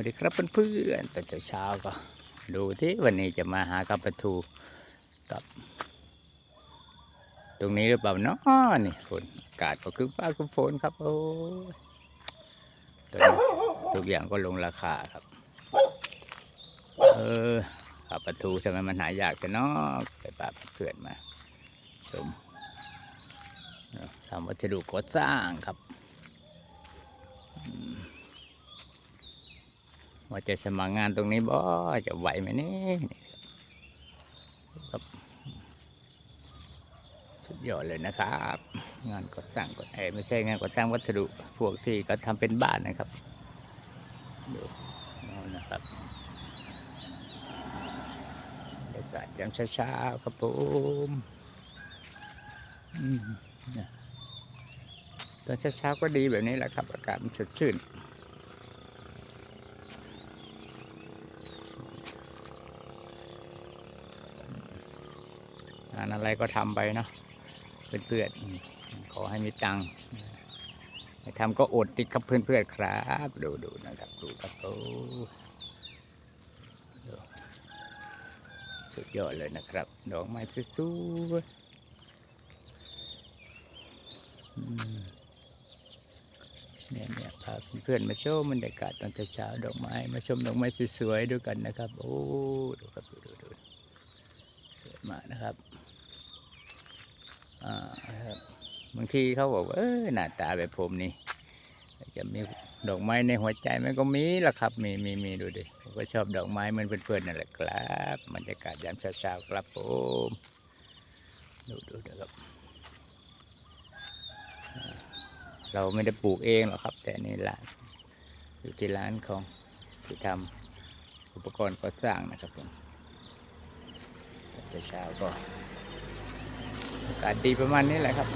วัสดีครับเพื่อนๆตอนเช้าๆก็ดูที่วันนี้จะมาหากับปลาทูกับ ตรงนี้หรือเปล่าเนาะนี่ฝนอากาศก็คือฟ้าคือฝนครับโอ้ตอนนี้ทุกอย่างก็ลงราคาครับ เออกับปลาทูทำไมมันหายากกันเนาะไปปลาเพื่อนมาชมทำวัสดุก่อสร้างครับอืม ว่าจะสมัครงานตรงนี้บ่จะไหวไหมนี่ครับสุดยอดเลยนะครับ งานก่อสร้างก่อเอยไม่ใช่งานก่อสร้างวัสดุพวกที่ก็ทำเป็นบ้านนะครับดูนะครับบรรยากาศยามเช้าๆครับผมตอนเช้าๆก็ดีแบบนี้แหละครับอากาศมันสดชื่นานอะไรก็ทำไปเนาะเพื่อนๆอืมขอให้มีตังค์ไม่ทำก็อดติดครับเพื่อนๆครับ ดูดูนะครับดูครับโอ้สุดยอดเลยนะครับ ดอกไม้สวยๆเนี่ยเนี่ยพาเพื่อนมาชมบรรยากาศตอนเช้าดอกไม้ มาชมดอกไม้สวยๆด้วยกันนะครับ โอ้ ดูครับดูดูดู สวยมากนะครับอ่าครับบางทีเขาบอกว่าเออหน้าตาแบบผมนี่จะมีดอกไม้ในหัวใจมันก็มีละครับ มีมีมีดูดิผมก็ชอบดอกไม้เหมือนเพื่อนๆนั่นแหละครับบรรยากาศยามเช้าๆครับผมดูดูนะครับเราไม่ได้ปลูกเองหรอกครับ แต่นี่ร้านอยู่ที่ร้านของที่ทำอุปกรณ์ก่อสร้างนะครับผม เช้าๆก็อากาศดีประมาณนี้แหละครับ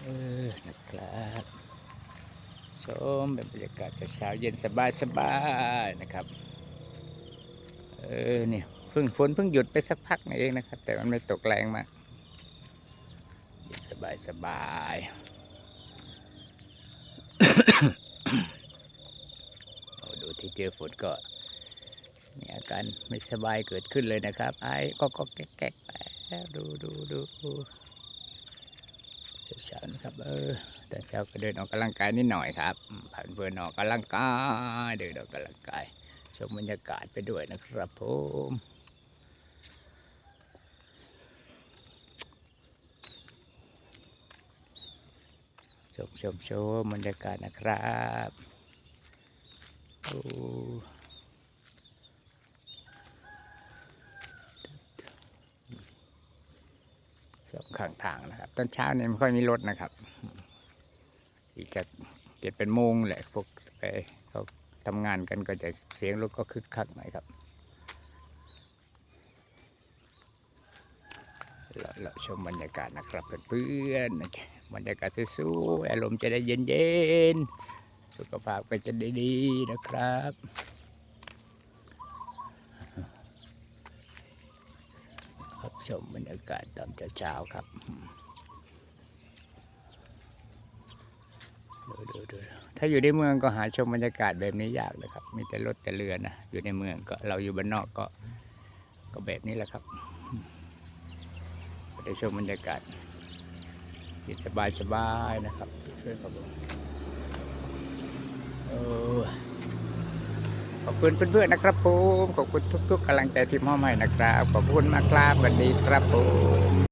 เออ นะครับชมเป็นบรรยากาศเช้าเย็นสบายสบายๆนะครับ เออเนี่ยเพิ่งฝนเพิ่งหยุดไปสักพักนี่เองนะครับ แต่มันไม่ตกแรงมากสบายสบายๆโอ้ดูที่ เจอฝนก็มีอาการไม่สบายเกิดขึ้นเลยนะครับ ไอ้ก็ก็แก๊กแล้วดูดูดูดูเช้าๆนะครับเออแต่เช้าก็เดินออกกำลังกายนิดหน่อยครับผ่านเพื่อนออกกำลังกายเดินออกกำลังกายชมบรรยากาศไปด้วยนะครับผมชมชมชมบรรยากาศนะครับ โอ้สองข้างทางนะครับ ตอนเช้าเนี่ยไม่ค่อยมีรถนะครับอีกจะเจ็ดเป็นโมงแหละพวกไปเขาทำงานกันก็จะเสียงรถก็คึกคักหน่อยครับเราชมบรรยากาศนะครับเพื่อนๆบรรยากาศสวยๆอารมณ์จะได้เย็นๆ สุขภาพก็จะด้ดีนะครับ รับชมบรรยากาศตอนเช้าๆครับดูดูดูถ้าอยู่ในเมืองก็หาชมบรรยากาศแบบนี้ยากเลยครับ มีแต่รถแต่เรือนะ อยู่ในเมืองก็เราอยู่บ้านนอกก็ก็แบบนี้แหละครับได้ชมบรรยากาศที่สบายสบายๆนะครับเพื่อนครับผม ขอบคุณเพื่อนๆนะครับผม ขอบคุณทุกๆกำลังใจที่มอบให้นะครับ ขอบคุณมากครับสวัสดีครับผม